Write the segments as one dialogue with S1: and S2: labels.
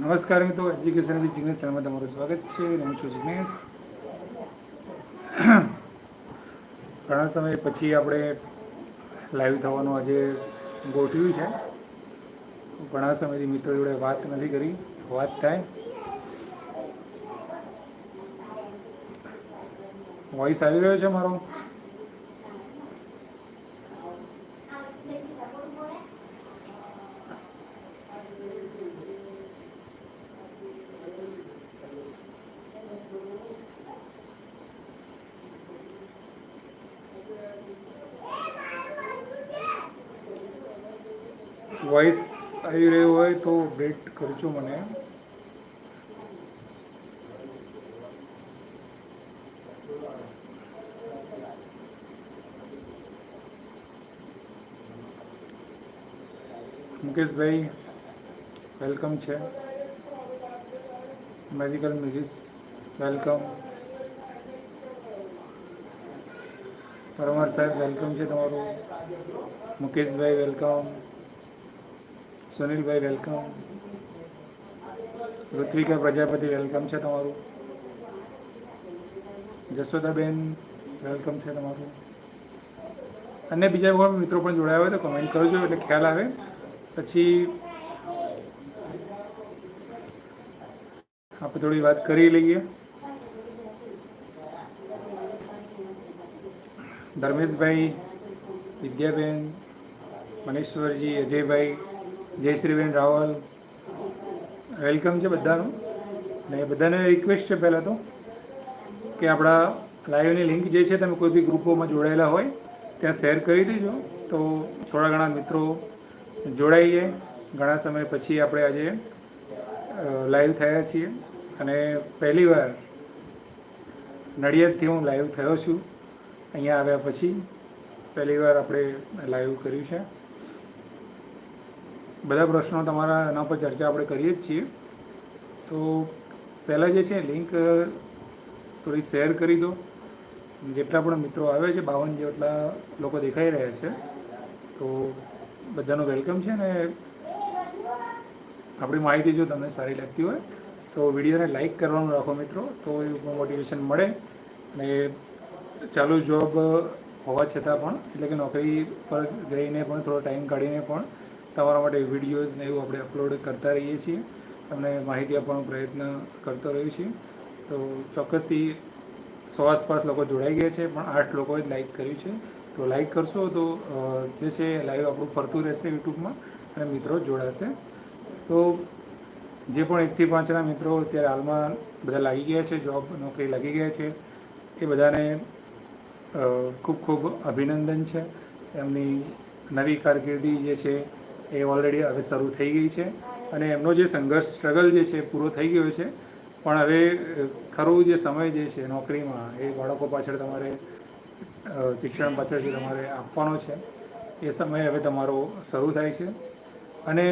S1: નમસ્કાર મિત્રો education with Jignesh ચેનલમાં તમારું સ્વાગત છે. હું છું જિગ્નેશ ઘણા સમય પછી આપણે લાઈવ થવાનું આજે ગોઠવ્યું છે. ઘણા સમયથી મિત્રો જોડે વાત નથી કરી, વાત થાય. વોઇસ આવી રહ્યો છે મારો. વોઇસ આવી રહ્યો હોય તો અપડેટ કરજો મને. મુકેશભાઈ વેલકમ છે. મેજિકલ મ્યુઝિસ વેલકમ પરમાર સાહેબ વેલકમ છે તમારું. મુકેશભાઈ વેલકમ સુનિલભાઈ વેલકમ ઋત્વિકા પ્રજાપતિ વેલકમ છે તમારું. જશોદાબેન વેલકમ છે તમારું. અને બીજા કોઈ મિત્રો પણ જોડાયા હોય તો કમેન્ટ કરજો, એટલે ખ્યાલ આવે. પછી આપણે થોડી વાત કરી લઈએ. ધર્મેશભાઈ, વિદ્યાબેન, મનેશ્વરજી, અજયભાઈ જયશ્રીબેન રાવલ. વેલકમ છે બધાનું. ને બધાને રિક્વેસ્ટ છે પહેલાં તો કે આપણા લાઈવની લિંક જે છે તમે કોઈ બી ગ્રુપોમાં જોડાયેલા હોય, ત્યાં શેર કરી દેજો. તો થોડા ઘણા મિત્રો જોડાઈએ. ઘણા સમય પછી આપણે આજે લાઈવ થયા છીએ. અને પહેલીવાર નડિયાદથી હું લાઈવ થયો છું. અહીંયા આવ્યા પછી પહેલીવાર આપણે લાઈવ કર્યું છે. બધા પ્રશ્નો તમારા એના પર ચર્ચા આપણે કરીએ જ છીએ. તો પહેલાં જે છે લિંક થોડી શેર કરી દો. જેટલા પણ મિત્રો આવે છે, બાવન જેટલા લોકો દેખાઈ રહ્યા છે. તો બધાનું વેલકમ છે ને આપણી માહિતી જો તમને સારી લાગતી હોય, તો વિડીયોને લાઇક કરવાનું રાખો મિત્રો. તો એ મોટિવેશન મળે અને ચાલુ જોબ હોવા છતાં પણ, એટલે કે નોકરી પર ગઈને પણ, થોડો ટાઈમ કાઢીને પણ તમારા માટે વિડીયોઝ ને એવું આપણે અપલોડ કરતા રહીએ છીએ. તમને માહિતી આપવાનો પ્રયત્ન કરતો રહ્યો છીએ તો ચોક્કસથી સો આસપાસ લોકો જોડાઈ ગયા છે, પણ આઠ લોકોએ લાઈક કર્યું છે. તો લાઈક કરશો તો જે છે લાઈવ આપણું ફરતું રહેશે યુટ્યુબમાં અને મિત્રો જોડાશે. તો જે પણ એકથી પાંચના મિત્રો અત્યારે હાલમાં બધા લાગી ગયા છે જોબ નોકરી લાગી ગયા છે, એ બધાને ખૂબ ખૂબ અભિનંદન છે. એમની નવી કારકિર્દી જે છે એ ઓલરેડી હવે શરૂ થઈ ગઈ છે. અને એમનો જે સંઘર્ષ સ્ટ્રગલ જે છે પૂરો થઈ ગયો છે. પણ હવે ખરું જે સમય જે છે નોકરીમાં, એ બાળકો પાછળ તમારે શિક્ષણ પાછળ જે તમારે આપવાનો છે, એ સમય હવે તમારો શરૂ થાય છે. અને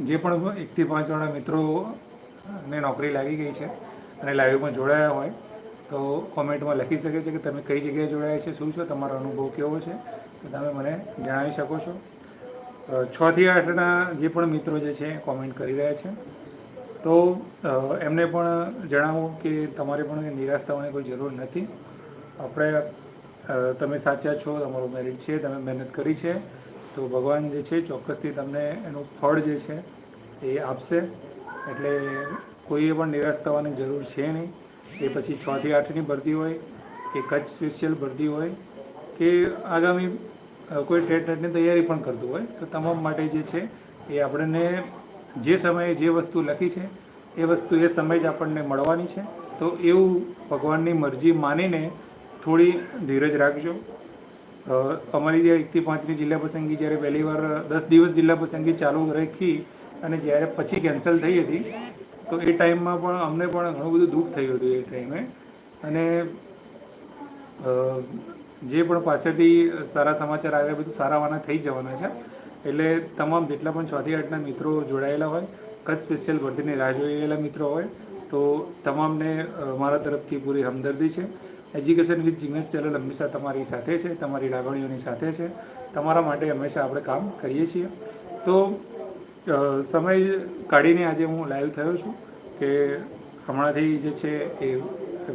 S1: જે પણ એકથી પાંચ જણા મિત્રોને નોકરી લાગી ગઈ છે અને લાઈવમાં જોડાયા હોય, તો કોમેન્ટમાં લખી શકે છે કે તમે કઈ જગ્યાએ જોડાયા છે, શું છે, તમારો અનુભવ કેવો છે? તો તમે મને જણાવી શકો છો. છથી આઠના જે પણ મિત્રો જે છે કોમેન્ટ કરી રહ્યા છે. તો એમને પણ જણાવો કે તમારે પણ નિરાશ થવાની કોઈ જરૂર નથી. આપણે તમે સાચા છો, તમારું મેરિટ છે, તમે મહેનત કરી છે. તો ભગવાન જે છે, ચોક્કસથી તમને એનું ફળ જે છે, એ આપશે. એટલે કોઈએ પણ નિરાશ થવાની જરૂર છે નહીં. એ પછી છથી આઠની ભરતી હોય, કે કચ્છ સ્પેશિયલ ભરતી હોય, કે આગામી કોઈ ટેટ ટેટની તૈયારી પણ કરતું હોય, તો તમામ માટે જે છે એ આપણને જે સમયે જે વસ્તુ લખી છે, એ વસ્તુ એ સમય જ આપણને મળવાની છે. તો એવું ભગવાનની મરજી માનીને થોડી ધીરજ રાખજો. અમારી જે એકથી પાંચની જિલ્લા પસંદગી જ્યારે પહેલી વાર દસ દિવસ જિલ્લા પસંદગી ચાલુ રાખી અને જ્યારે પછી કેન્સલ થઈ હતી, તો એ ટાઈમમાં પણ અમને પણ ઘણું બધું દુઃખ થયું હતું એ ટાઈમે. અને જે પણ પાછળથી સારા સમાચાર આવ્યા, બધું સારાવાના થઈ જવાના છે. એટલે તમામ જેટલા પણ ચોથી આઠના મિત્રો જોડાયેલા હોય, કચ્છ સ્પેશિયલ ભરતીની રાહ જોઈ મિત્રો હોય, તો તમામને મારા તરફથી પૂરી હમદર્દી છે. એજ્યુકેશન વિથ જિગ્નેશ ચેનલ હંમેશા તમારી સાથે છે, તમારી લાગણીઓની સાથે છે. તમારા માટે હંમેશા આપણે કામ કરીએ છીએ. તો સમય કાઢીને આજે હું લાઈવ થયો છું કે હમણાંથી જે છે એ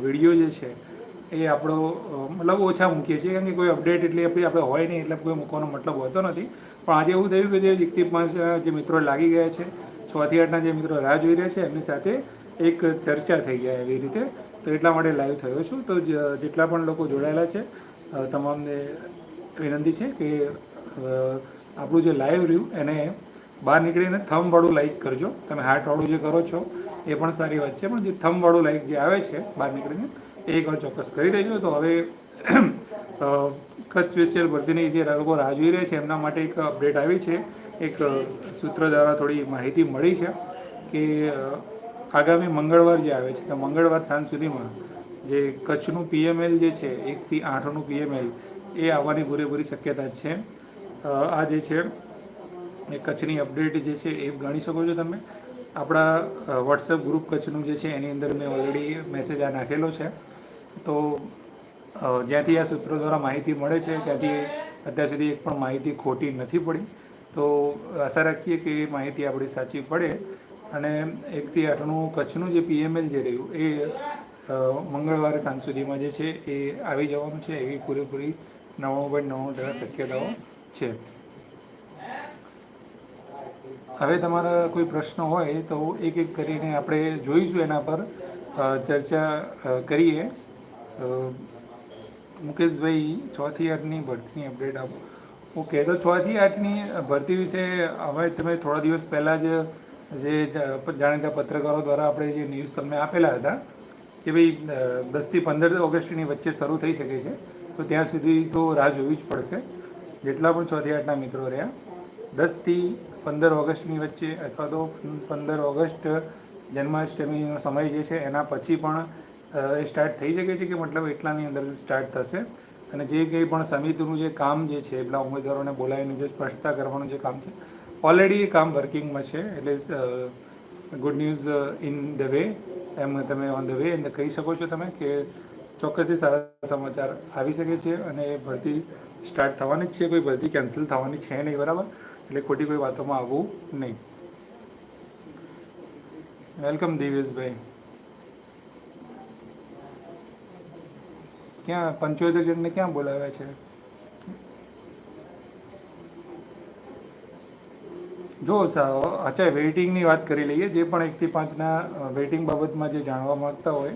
S1: વીડિયો જે છે એ આપણો મતલબ ઓછા મૂકીએ છીએ. કારણ કે કોઈ અપડેટ એટલી આપણી હોય નહીં, એટલે કોઈ મૂકવાનો મતલબ હોતો નથી. પણ આજે એવું થયું કે જે એકથી પાંચ જે મિત્રો લાગી ગયા છે, છ થી આઠના જે મિત્રો રાહ જોઈ રહ્યા છે, એમની સાથે એક ચર્ચા થઈ ગયા એવી રીતે. તો એટલા માટે લાઈવ થયો છું. તો જેટલા પણ લોકો જોડાયેલા છે તમામને વિનંતી છે કે આપણું જે લાઈવ રહ્યું એને બહાર નીકળીને થમવાળું લાઈક કરજો. તમે હાર્ટવાળું જે કરો છો, એ પણ સારી વાત છે. પણ જે થમવાળું લાઈક જે આવે છે બહાર નીકળીને એકવાર ચોક્કસ કરી દેજો. તો હવે કચ્છ સ્પેશિયલ ભરતીની જે લોકો રાહ જોઈ રહ્યા છે, એમના માટે એક અપડેટ આવી છે. એક સૂત્ર દ્વારા થોડી માહિતી મળી છે કે આગામી મંગળવાર જે આવે છે, તો મંગળવાર સાંજ સુધીમાં જે કચ્છનું પીએમએલ જે છે એકથી આઠનું પીએમએલ એ આવવાની પૂરેપૂરી શક્યતા છે. આ જે છે, એ કચ્છની અપડેટ જે છે, એ ગણી શકો છો તમે. આપણા વોટ્સએપ ગ્રુપ કચ્છનું જે છે, એની અંદર મેં ઓલરેડી મેસેજ આ નાખેલો છે. તો જ્યાંથી આ સૂત્રો દ્વારા માહિતી મળે છે, ત્યાંથી અત્યાર સુધી એક પણ માહિતી ખોટી નથી પડી. તો, આશા રાખીએ કે એ માહિતી આપણી સાચી પડે. અને એકથી આઠનું કચ્છનું જે પીએમએલ જે રહ્યું, એ મંગળવારે સાંજ સુધીમાં જે છે, એ આવી જવાનું છે. એવી પૂરેપૂરી નવ્વાણું પોઈન્ટ નવ્વાણું ટકા શક્યતાઓ છે. હવે તમારા કોઈ પ્રશ્ન હોય, તો એક એક કરીને આપણે જોઈશું એના પર ચર્ચા કરીએ. મુકેશભાઈ છ થી આઠની ભરતીની અપડેટ આપો. ઓકે તો છ થી આઠની ભરતી વિશે હવે તમે થોડા દિવસ પહેલાં જ જે જાણીતા પત્રકારો દ્વારા આપણે જે ન્યૂઝ તમને આપેલા હતા કે ભાઈ દસથી પંદર ઓગસ્ટની વચ્ચે શરૂ થઈ શકે છે, તો ત્યાં સુધી તો રાહ જોવી જ પડશે. જેટલા પણ છ થી આઠના મિત્રો રહ્યા, દસથી પંદર ઓગસ્ટની વચ્ચે અથવા તો પંદર ઓગસ્ટ જન્માષ્ટમીનો સમય જે છે, એના પછી પણ એ સ્ટાર્ટ થઈ શકે છે કે મતલબ એટલાની અંદર સ્ટાર્ટ થશે? અને જે કંઈ પણ સમિતિનું જે કામ જે છે એટલા ઉમેદવારોને બોલાવીને જે સ્પષ્ટતા કરવાનું જે કામ છે ઓલરેડી એ કામ વર્કિંગમાં છે. એટલે good news in the way એમ તમે ઓન ધ વે એમ કહી શકો છો તમે કે ચોક્કસથી સારા સમાચાર આવી શકે છે અને એ ભરતી સ્ટાર્ટ થવાની જ છે. કોઈ ભરતી કેન્સલ થવાની છે નહીં, બરાબર? એટલે ખોટી કોઈ વાતોમાં આવવું નહીં. વેલકમ દિવેશભાઈ ક્યાં પંચોતેર જણને ક્યાં બોલાવ્યા છે? જો અચ્છા, વેઇટિંગની વાત કરી લઈએ, જે પણ એકથી પાંચના વેઇટિંગ બાબતમાં જે જાણવા માંગતા હોય,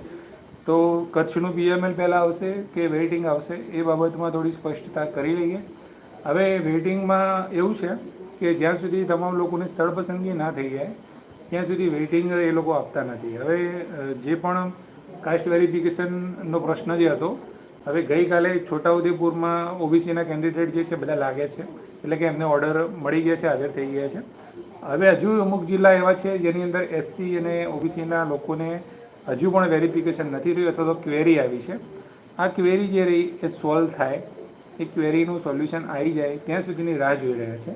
S1: તો કચ્છનું પીએમએલ પહેલાં આવશે કે વેઇટિંગ આવશે એ બાબતમાં થોડી સ્પષ્ટતા કરી લઈએ. હવે વેઇટિંગમાં એવું છે કે જ્યાં સુધી તમામ લોકોને સ્થળ પસંદગી ના થઈ જાય, ત્યાં સુધી વેઇટિંગ એ લોકો આપતા નથી. હવે જે પણ કાસ્ટ વેરિફિકેશનનો પ્રશ્ન જે હતો હવે ગઈકાલે છોટાઉદેપુરમાં ઓબીસીના કેન્ડિડેટ જે છે બધા લાગ્યા છે. એટલે કે એમને ઓર્ડર મળી ગયા છે, હાજર થઈ ગયા છે. હવે હજુ અમુક જિલ્લા એવા છે જેની અંદર એસસી અને ઓબીસીના લોકોને હજુ પણ વેરિફિકેશન નથી થયું અથવા તો ક્વેરી આવી છે. આ ક્વેરી જે રહી એ સોલ્વ થાય. એ ક્વેરીનું સોલ્યુશન આવી જાય ત્યાં સુધીની રાહ જોઈ રહ્યા છે.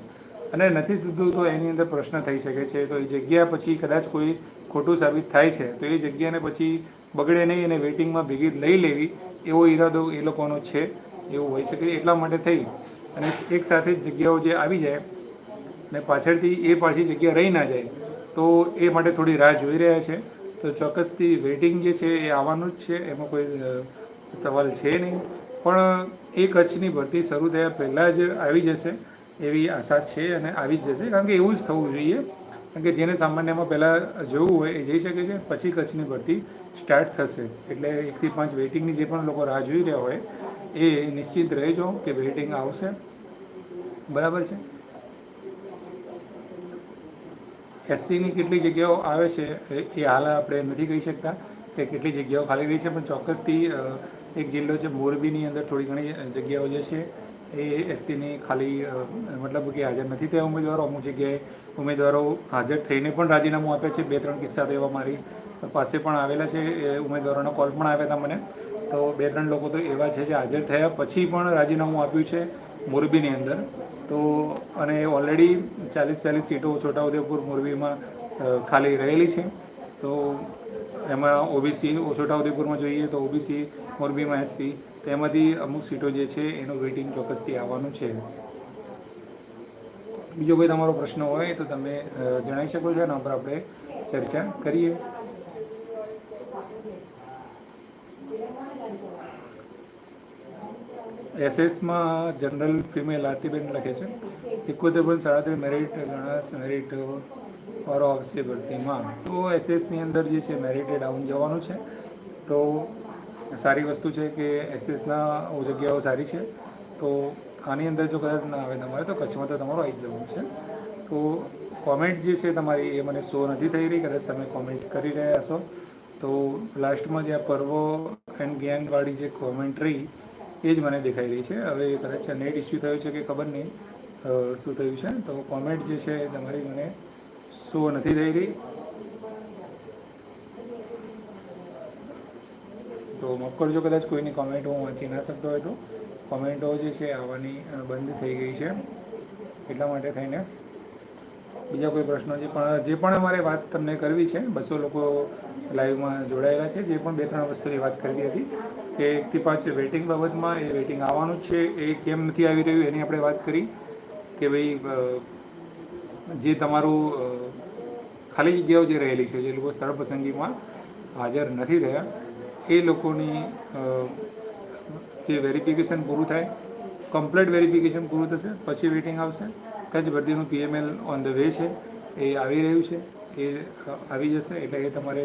S1: અને નથી થતું તો એની અંદર પ્રશ્ન થઈ શકે છે. તો એ જગ્યા પછી કદાચ કોઈ ખોટું સાબિત થાય છે. તો એ જગ્યાને પછી બગડે નહીં અને વેઇટિંગમાં ભેગી લઈ લેવી. એવો ઈરાદો એ લોકોનો છે, એવું હોઈ શકે એટલા માટે થઈ. અને એક સાથે જગ્યાઓ જે આવી જાય ને પાછળથી એ પાછી જગ્યા રહી ના જાય, તો એ માટે થોડી રાહ જોઈ રહ્યા છે. તો ચોક્કસથી વેઇટિંગ જે છે એ આવવાનું જ છે, એમાં કોઈ સવાલ છે નહીં. પણ એ કચ્છની ભરતી શરૂ થયા પહેલાં જ આવી જશે એવી આશા છે અને આવી જ જશે, કારણ કે એવું જ થવું જોઈએ. કારણ કે જેને સામાન્યમાં પહેલાં જવું હોય એ જઈ શકે છે, પછી કચ્છની ભરતી સ્ટાર્ટ થશે. એટલે એકથી પાંચ વેઇટિંગની જે પણ લોકો રાહ જોઈ રહ્યા હોય, એ નિશ્ચિત રહેજો કે વેઇટિંગ આવશે. બરાબર છે? એસસીની કેટલી જગ્યાઓ આવે છે, એ હાલ આપણે નથી કહી શકતા કે કેટલી જગ્યાઓ ખાલી રહી છે, પણ ચોક્કસથી એક જિલ્લો છે મોરબીની અંદર થોડી ઘણી જગ્યાઓ જે છે, એ એસસીની ખાલી મતલબ કે હાજર નથી થયા ઉમેદવારો. અમુક જગ્યાએ ઉમેદવારો હાજર થઈને પણ રાજીનામું આપે છે. બે, ત્રણ કિસ્સા તો એવા મારી પાસે પણ આવેલા છે. એ ઉમેદવારોના કોલ પણ આવ્યા હતા મને. તો બે, ત્રણ લોકો તો એવા છે જે હાજર થયા. પછી પણ રાજીનામું આપ્યું છે મોરબીની અંદર. તો અને ઓલરેડી ચાલીસ ચાલીસ સીટો છોટાઉદેપુર મોરબીમાં ખાલી રહેલી છે. તો એમાં ઓબીસી છોટાઉદેપુરમાં જોઈએ તો ઓબીસી, મોરબીમાં એસસી. તેમાંથી અમુક સીટો જે છે એનું વેઇટિંગ ચોક્કસથી આવવાનું છે. બીજો કોઈ તમારો પ્રશ્ન હોય તો તમે જણાવી શકો છો. એના પર આપણે ચર્ચા કરીએ. એસએસમાં જનરલ ફિમેલ આરતીબેન લખે છે એકોતેર પોઈન્ટ સાડત્રીસ મેરિટ ગણાશ મેરિટ વાળો આવશે ભરતીમાં. તો એસએસની અંદર જે છે મેરિટે ડાઉન જવાનું છે. તો સારી વસ્તુ છે કે એસએસના જગ્યાઓ સારી છે. તો આની અંદર જો કદાચ ના આવે તમારે તો કચ્છમાં તો તમારું આવી જવાનું છે. તો કોમેન્ટ જે છે તમારી એ મને શો નથી થઈ રહી, કદાચ તમે કોમેન્ટ કરી રહ્યા હશો તો લાસ્ટમાં જે આ પર્વો એન્ડ ગેંગવાળી જે કોમેન્ટ રહી એ જ મને દેખાઈ રહી છે. હવે કદાચ નેટ ઇસ્યુ થયો છે કે ખબર નહીં શું થયું છે. તો કોમેન્ટ જે છે તમારી મને શો નથી થઈ રહી. તો માફ કરજો કદાચ કોઈની કોમેન્ટ હું વાંચી ના શકતો હોય તો. કોમેન્ટો જે છે આવવાની બંધ થઈ ગઈ છે. એટલા માટે થઈને. બીજા કોઈ પ્રશ્નો છે પણ, જે પણ અમારે વાત તમને કરવી છે, બસો લોકો લાઈવમાં જોડાયેલા છે, જે પણ બે ત્રણ વસ્તુની વાત કરવી હતી, કે એકથી પાંચ વેટિંગ બાબતમાં એ વેટિંગ આવવાનું છે, એ કેમ નથી આવી રહ્યું એની આપણે વાત કરી, કે ભાઈ જે તમારું ખાલી જગ્યાઓ જે રહેલી છે, જે લોકો સ્થળ પસંદગીમાં હાજર નથી રહ્યા, એ લોકોની જે વેરિફિકેશન પૂરું થાય. કમ્પ્લીટ વેરિફિકેશન પૂરું થશે, પછી વેટિંગ આવશે. કચ્છ ભરતીનું પીએમએલ ઓન ધ વે છે. એ આવી રહ્યું છે. એ આવી જશે, એટલે એ તમારે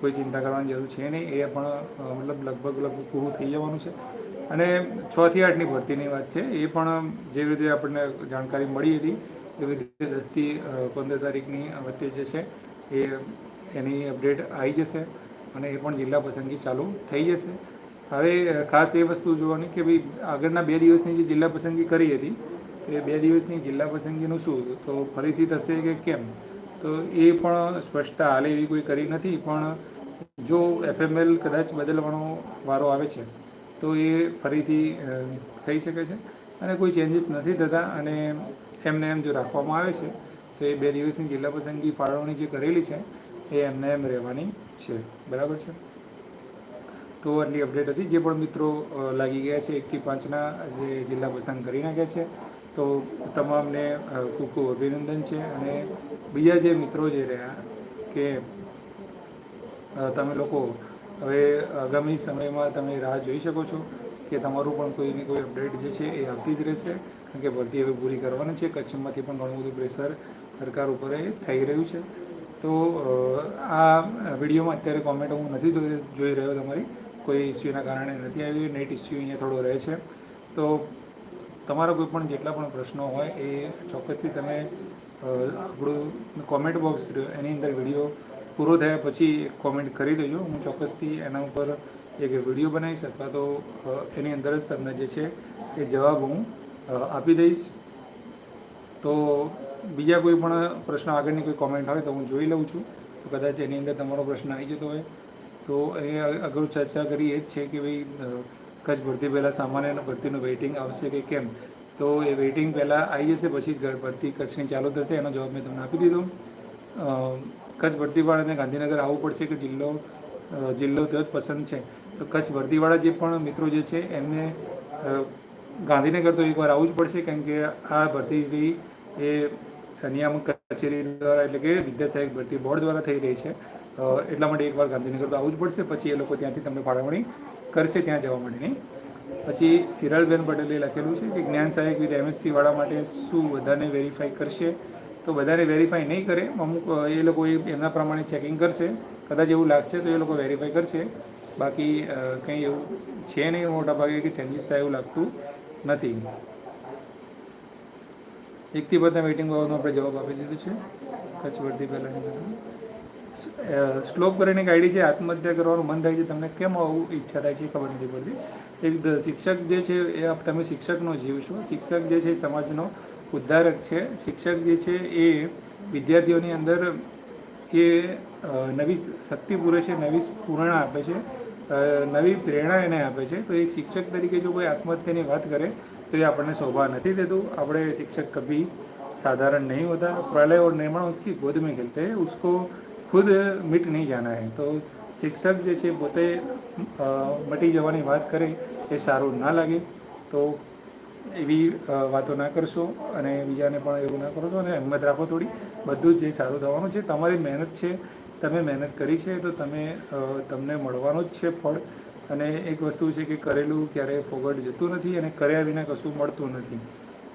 S1: કોઈ ચિંતા કરવાની જરૂર છે નહીં. એ પણ મતલબ લગભગ લગભગ પૂરું થઈ જવાનું છે. અને છ થી આઠની ભરતીની વાત છે. એ પણ જેવી રીતે આપણને જાણકારી મળી હતી, એવી રીતે દસથી પંદર તારીખની વચ્ચે જે છે, એ એની અપડેટ આવી જશે અને એ પણ જિલ્લા પસંદગી ચાલુ થઈ જશે. હવે ખાસ એ વસ્તુ જોવાની કે ભાઈ આગળના બે દિવસની જે જિલ્લા પસંદગી કરી હતી, તો એ બે દિવસની જિલ્લા પસંદગીનું શું તો ફરીથી થશે કે કેમ? તો એ પણ સ્પષ્ટતા હાલે એવી કોઈ કરી નથી, પણ જો એફએમએલ કદાચ બદલવાનો વારો આવે છે, તો એ ફરીથી થઈ શકે છે. અને કોઈ ચેન્જીસ નથી થતા અને એમને એમ જો રાખવામાં આવે છે, તો એ બે દિવસની જિલ્લા પસંદગી ફાળવણી જે કરેલી છે, એ એમને એમ રહેવાની છે. બરાબર છે? તો આટલી અપડેટ હતી, જે પણ મિત્રો લાગી ગયા છે એકથી પાંચના, જે જિલ્લા પસંદ કરી નાખ્યા છે. તો તમામને ખૂબ ખૂબ અભિનંદન છે અને બીજા જે મિત્રો જે રહ્યા કે તમે લોકો હવે આગામી સમયમાં તમે રાહ જોઈ શકો છો કે તમારું પણ કોઈની કોઈ અપડેટ જે છે એ આવતી જ રહેશે. કારણ કે ભરતી હવે પૂરી કરવાની છે, કચ્છમાંથી પણ ઘણું બધું પ્રેશર સરકાર ઉપર થઈ રહ્યું છે. તો આ વિડીયોમાં અત્યારે કોમેન્ટ હું નથી જોઈ રહ્યો તમારી. કોઈ ઇસ્યુના કારણે નથી આવી નેટ ઇસ્યુ અહીંયા થોડો રહે છે. તો તમારા કોઈ પણ જેટલા પણ પ્રશ્નો હોય એ ચોક્કસથી તમે આપણું કોમેન્ટ બોક્સ એની અંદર વીડિયો પૂરો થયા પછી કોમેન્ટ કરી દેજો. હું ચોક્કસથી એના ઉપર એક વીડિયો બનાવીશ અથવા તો એની અંદર જ તમને જે છે એ જવાબ હું આપી દઈશ. તો બીજા કોઈ પણ પ્રશ્ન આગળની કોઈ કોમેન્ટ હોય તો હું જોઈ લઉં છું. તો કદાચ એની અંદર તમારો પ્રશ્ન આવી જતો હોય. તો એ અગાઉ ચર્ચા કરી એ જ છે કે ભાઈ કચ્છ ભરતી પહેલાં સામાન્ય ભરતીનું વેઇટિંગ આવશે કે કેમ? તો એ વેઇટિંગ પહેલાં આવી જશે, પછી ભરતી કચ્છની ચાલુ થશે, એનો જવાબ મેં તમને આપી દીધો. કચ્છ ભરતીવાળાને ગાંધીનગર આવવું પડશે કે જિલ્લો જિલ્લો તો જ પસંદ છે. તો કચ્છ ભરતીવાળા જે પણ મિત્રો જે છે, એમને ગાંધીનગર તો એકવાર આવવું જ પડશે, કેમ કે આ ભરતી એ નિયામક કચેરી દ્વારા એટલે કે વિદ્યાસહાયક ભરતી બોર્ડ દ્વારા થઈ રહી છે. એટલા માટે એકવાર ગાંધીનગર તો આવવું જ પડશે. પછી એ લોકો ત્યાંથી તમને ફાળવણી કરશે, ત્યાં જવા માટેની. પછી હિરલબેન પટેલે લખેલું છે કે જ્ઞાન સહાયક વિથ એમએસસી વાળા માટે શું બધાને વેરીફાઈ કરશે? તો બધાને વેરીફાઈ નહીં કરે, અમુક એ લોકો એમના પ્રમાણે ચેકિંગ કરશે. કદાચ એવું લાગશે તો એ લોકો વેરીફાઈ કરશે. બાકી કંઈ એવું છે નહીં મોટા ભાગે કે ચેન્જીસ થાય એવું લાગતું નથી. એકથી બધા વેઇટિંગ બાબતમાં આપણે જવાબ આપી દીધો છે. કચ્છ વર્ધી પહેલાંની બધું શ્લોક કરીને એક આઈડી છે આત્મહત્યા કરવાનું મન થાય છે તમને કેમ આવું ઈચ્છા થાય છે એ ખબર નથી પડતી એક દ- શિક્ષક જે છે એ આપ- તમે શિક્ષકનો જીવ છો શિક્ષક જે છે એ સમાજનો ઉદ્ધારક છે શિક્ષક જે છે એ વિદ્યાર્થીઓની અંદર એ અ, નવી શક્તિ પૂરે છે નવી સ્ફૂર્ણા આપે છે અ, નવી પ્રેરણા એને આપે છે તો એક શિક્ષક તરીકે જો કોઈ આત્મહત્યાની વાત કરે તો એ આપણને શોભા નથી દેતું આપણે શિક્ષક કભી साधारण नहीं होता प्रलय और निर्माण उसकी गोद में खेलते हैं उसको ખુદ મિટ નહીં જાના તો શિક્ષક જે છે પોતે મટી જવાની વાત કરે એ સારું ના લાગે. તો એવી વાતો ના કરશો અને બીજાને પણ એવું ના કરશો અને હિંમત રાખો થોડી. બધું જ જે સારું થવાનું છે, તમારી મહેનત છે, તમે મહેનત કરી છે, તો તમે તમને મળવાનું જ છે ફળ. અને એક વસ્તુ છે કે કરેલું ક્યારેય ફોગટ જતું નથી અને કર્યા વિના કશું મળતું નથી.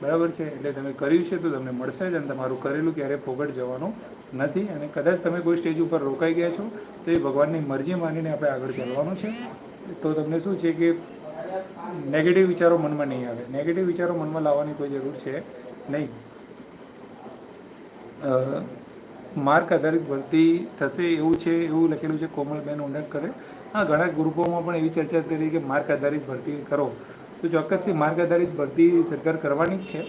S1: બરાબર છે? એટલે તમે કર્યું છે તો તમને મળશે જ અને તમારું કરેલું ક્યારે ફોગટ જવાનું નથી અને કદાચ તમે કોઈ સ્ટેજ ઉપર રોકાઈ ગયા છો તો એ ભગવાનની મરજી માનીને આપણે આગળ ચાલવાનું છે. તો તમને શું છે કે નેગેટિવ વિચારો મનમાં નહીં આવે. નેગેટિવ વિચારો મનમાં લાવવાની કોઈ જરૂર છે નહીં. માર્ક આધારિત ભરતી થશે એવું છે, એવું લખેલું છે કોમલબેન ઉંડકરે હા, ઘણા ગ્રુપોમાં પણ એવી ચર્ચા રહી કે માર્ક આધારિત ભરતી કરો. તો ચોક્કસથી માર્ક આધારિત ભરતી સરકાર કરવાની જ છે.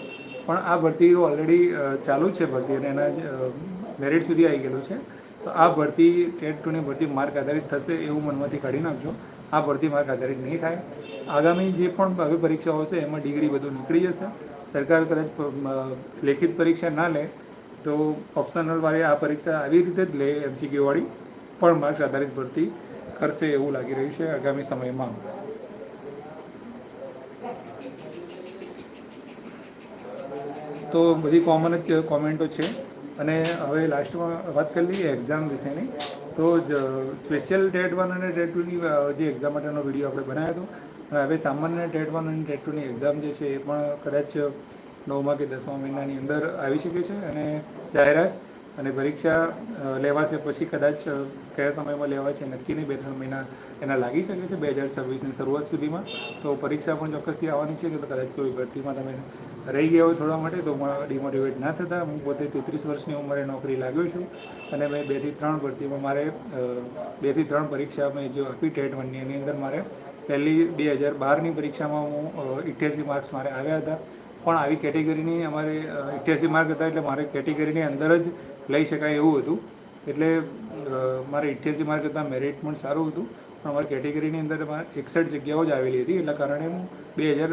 S1: પણ આ ભરતી ઓલરેડી ચાલુ છે ભરતી અને એના મેરિટ સુધી આવી ગયેલું છે. તો આ ભરતી ટેટ ટુની ભરતી માર્ક આધારિત થશે એવું મનમાંથી કાઢી નાખજો. આ ભરતી માર્ક આધારિત નહીં થાય. આગામી જે પણ હવે પરીક્ષાઓ હશે એમાં ડિગ્રી બધું નીકળી જશે. સરકાર કદાચ લેખિત પરીક્ષા ના લે તો ઓપ્શનલ વાળી આ પરીક્ષા આવી રીતે જ લે એમસીક્યુવાળી પણ માર્ક્સ આધારિત ભરતી કરશે એવું લાગી રહ્યું છે આગામી સમયમાં. તો બધી કોમન જ કોમેન્ટો છે. અને હવે લાસ્ટમાં વાત કરી લઈએ એક્ઝામ વિશેની. તો જ સ્પેશિયલ ટેટ વન અને ટેટ ટુની જે એક્ઝામ માટેનો વીડિયો આપણે બનાવ્યો હતો. અને હવે સામાન્ય ટેટ વન અને ટેટ ટુની એક્ઝામ જે છે એ પણ કદાચ નવમા કે દસમા મહિનાની અંદર આવી શકે છે અને જાહેરાત અને પરીક્ષા લેવાશે પછી કદાચ કયા સમયમાં લેવાય છે નક્કી નહીં. બે ત્રણ મહિના એના લાગી શકે છે. બે હજાર છવ્વીસની શરૂઆત સુધીમાં. તો પરીક્ષા પણ ચોક્કસથી આવવાની છે કે કદાચ કોઈ ભરતીમાં તમે રહી ગયા થોડા માટે, તો ડિમોટિવેટ ના થતા. હું પોતે તેત્રીસ વર્ષની ઉંમરે નોકરી લાગ્યો છું અને મેં બેથી ત્રણ ભરતીમાં મારે બેથી ત્રણ પરીક્ષા મેં જો આપી ટેટ વનની એની અંદર મારે પહેલી બે હજાર બારની પરીક્ષામાં હું ઇઠ્યાસી માર્ક્સ મારે આવ્યા હતા. પણ આવી કેટેગરીની અમારે ઇઠ્યાસી માર્ક હતા એટલે મારે કેટેગરીની અંદર જ લઈ શકાય એવું હતું. એટલે મારે ઇઠ્યાસી માર્ક હતા, મેરિટ પણ સારું હતું. પણ અમારી કેટેગરીની અંદર એકસઠ જગ્યાઓ જ આવેલી હતી. એટલા કારણે હું બે હજાર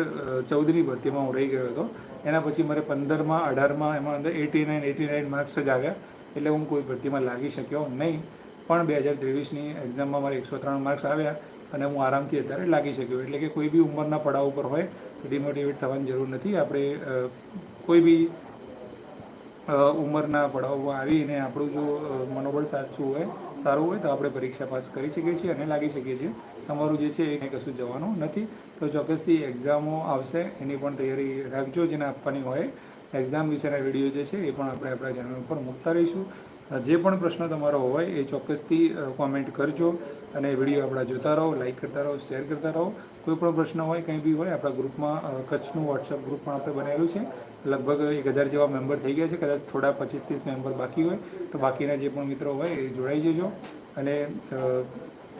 S1: ચૌદની ભરતીમાં હું રહી ગયો હતો. એના પછી મારે પંદરમાં, અઢારમાં, એમાં અંદર eighty nine eighty nine marks જ આવ્યા. એટલે હું કોઈ ભરતીમાં લાગી શક્યો નહીં. પણ બે હજાર ત્રેવીસની એક્ઝામમાં મારે એકસો ત્રણ માર્ક્સ આવ્યા અને હું આરામથી અત્યારે લાગી શક્યો. એટલે કે કોઈ બી ઉંમરના પડાવ ઉપર હોય તો ડિમોટિવેટ થવાની જરૂર નથી. આપણે કોઈ બી ઉંમરના પડાવમાં આવીને આપણું જો મનોબળ સાચું હોય, સારું હોય તો આપણે પરીક્ષા પાસ કરી શકીએ છીએ અને લાગી શકીએ છીએ. તમારું જે છે એ કશું જવાનું નથી. તો ચોક્કસથી એક્ઝામો આવશે, એની પણ તૈયારી રાખજો જેને આપવાની હોય. એક્ઝામ વિશેના વીડિયો જે છે એ પણ આપણે આપણા ચેનલ ઉપર મૂકતા રહીશું. જે પણ પ્રશ્ન તમારો હોય એ ચોક્કસથી કોમેન્ટ કરજો અને વીડિયો આપણા જોતા રહો લાઇક કરતા રહો શેર કરતા રહો. કોઈ પણ પ્રશ્ન હોય, કંઈ બી હોય, આપણા ગ્રુપમાં કચ્છનું વોટ્સઅપ ગ્રુપ પણ આપણે બનાવેલું છે. લગભગ એક હજાર જેવા મેમ્બર થઈ ગયા છે. કદાચ થોડા પચીસ ત્રીસ મેમ્બર બાકી હોય, તો બાકીના જે પણ મિત્રો હોય એ જોડાઈ જજો. અને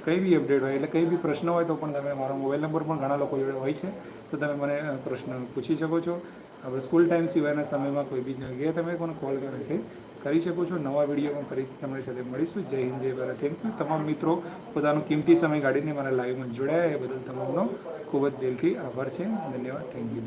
S1: કંઈ બી અપડેટ હોય એટલે કંઈ બી પ્રશ્ન હોય તો પણ તમે મારો મોબાઈલ નંબર પણ ઘણા લોકો જોડે હોય છે. તો તમે મને પ્રશ્ન પૂછી શકો છો. આપણે સ્કૂલ ટાઈમ સિવાયના સમયમાં કોઈ બી જગ્યાએ તમે પણ કોલ કે મેસેજ કરી શકો છો. નવા વિડીયોમાં ફરી તમારી સાથે મળીશું. જય હિન્દ, જય ભારત. થેન્ક યુ તમામ મિત્રો પોતાનો કિંમતી સમય કાઢીને મારા લાઈવમાં જોડાયા. એ બદલ તમામનો ખૂબ જ દિલથી આભાર છે. ધન્યવાદ. Thank you